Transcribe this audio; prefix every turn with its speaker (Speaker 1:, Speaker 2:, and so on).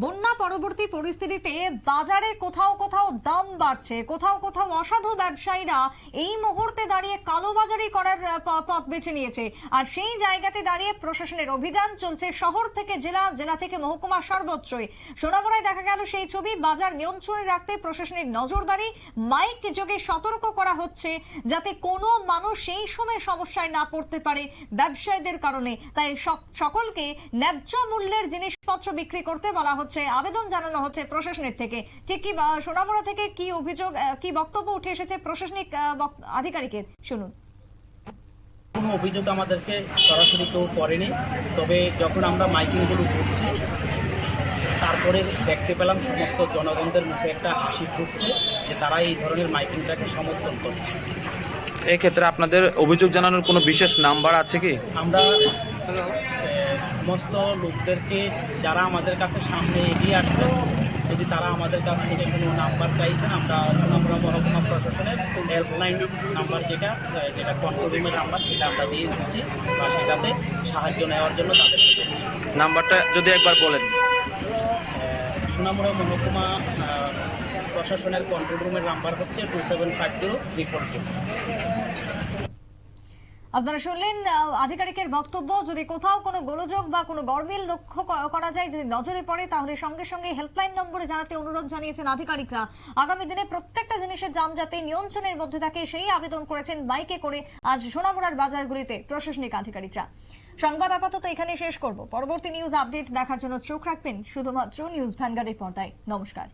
Speaker 1: বন্যা পরবর্তী পরিস্থিতিতে বাজারে কোথাও কোথাও দাম বাড়ছে। কোথাও কোথাও অসাধু ব্যবসায়ীরা এই মুহূর্তে দাঁড়িয়ে কালোবাজারি করার পথ বেছে নিয়েছে। আর সেই জায়গাতে দাঁড়িয়ে প্রশাসনের অভিযান চলছে শহর থেকে জেলা জেলা থেকে মহকুমা সর্বত্রই। সোনামুড়ায় দেখা গেল সেই ছবি, বাজার নিয়ন্ত্রণে রাখতে প্রশাসনের নজরদারি। মাইক যোগে সতর্ক করা হচ্ছে যাতে কোনো মানুষ সেই সময় সমস্যায় না পড়তে পারে ব্যবসায়ীদের কারণে। তাই সক- সকলকে ন্যায্য মূল্যের জিনিসপত্র বিক্রি করতে বলা হচ্ছে। আবেদন জানানো হচ্ছে প্রশাসনের থেকে। ঠিক কি সোনামুড়া থেকে কি অভিযোগ কি বক্তব্য উঠে এসেছে প্রশাসনিক আধিকারিকের? শুনুন।
Speaker 2: কোনো অভিযোগ আমাদেরকে সরাসরি কেউ করেনি। তবে যখন আমরা মাইকিংগুলো করছি তারপরে দেখতে পেলাম সমস্ত জনগণদের মুখে একটা হাসি ফুটছে যে তারা এই ধরনের মাইকিংটাকে সমর্থন করছে।
Speaker 3: এক্ষেত্রে আপনাদের অভিযোগ জানানোর কোনো বিশেষ নাম্বার আছে কি?
Speaker 2: আমরা সমস্ত লোকদেরকে যারা আমাদের কাছে সামনে এগিয়ে আসছেন যদি তারা আমাদের কাছ থেকে কোনো নাম্বার চাইছেন আমরা আমরা মহকুমা প্রশাসনের হেল্পলাইন নাম্বার যেটা যেটা কন্ট্রোল রুমের নাম্বার সেটা আমরা দিয়ে দিচ্ছি বা সেটাতে সাহায্য নেওয়ার জন্য তাদের
Speaker 3: নাম্বারটা যদি একবার বলেন
Speaker 2: সোনামুড়া মহকুমা প্রশাসনের কন্ট্রোল রুমের নাম্বার হচ্ছে two seven five zero triple two
Speaker 1: আপনারা শুনলেন আধিকারিকের বক্তব্য, যদি কোথাও কোনো গোলযোগ বা কোনো গরমিল লক্ষ্য করা যায়, যদি নজরে পড়ে, তাহলে সঙ্গে সঙ্গে হেল্পলাইন নম্বরে জানাতে অনুরোধ জানিয়েছেন আধিকারিকরা। আগামী দিনে প্রত্যেকটা জিনিসের দাম যাতে নিয়ন্ত্রণের মধ্যে থাকে, সেই আবেদন করেছেন বাইকে করে আজ সোনামুড়ার বাজারগুলিতে প্রশাসনিক আধিকারিকরা। সংবাদ আপাতত এখানে শেষ করব। পরবর্তী নিউজ আপডেট দেখার জন্য চোখ রাখবেন শুধুমাত্র নিউজ ভ্যানগার্ডের পর্দায়। নমস্কার।